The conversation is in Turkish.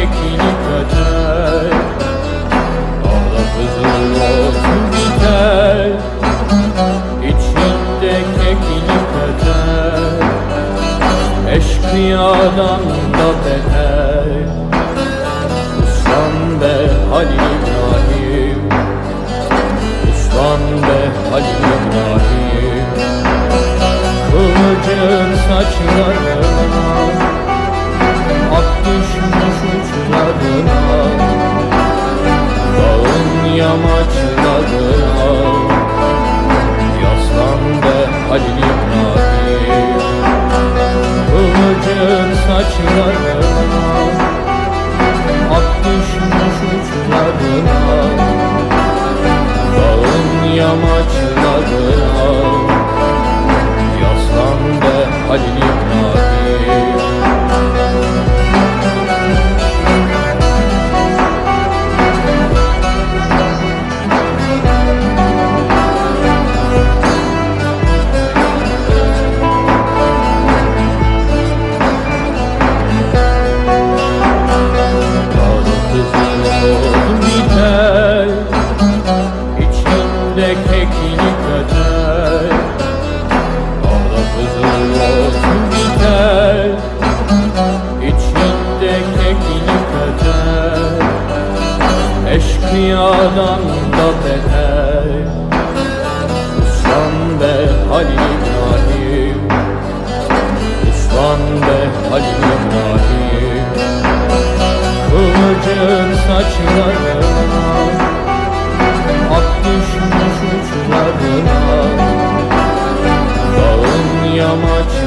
çekili kader Ağlafızın olsun biter. İçinde kekili kader Eşkıyadan da beter. Uslan be Halil İbrahim. Uslan be Halil İbrahim. Kılıcın saçları yamaçlarına Yaslan be Halil Eşkıyadan da beter Uslan be Halil İbrahim. Uslan be Halil İbrahim. Kılıcın saçlarına At düşmüş uçlarına Dağın yamaç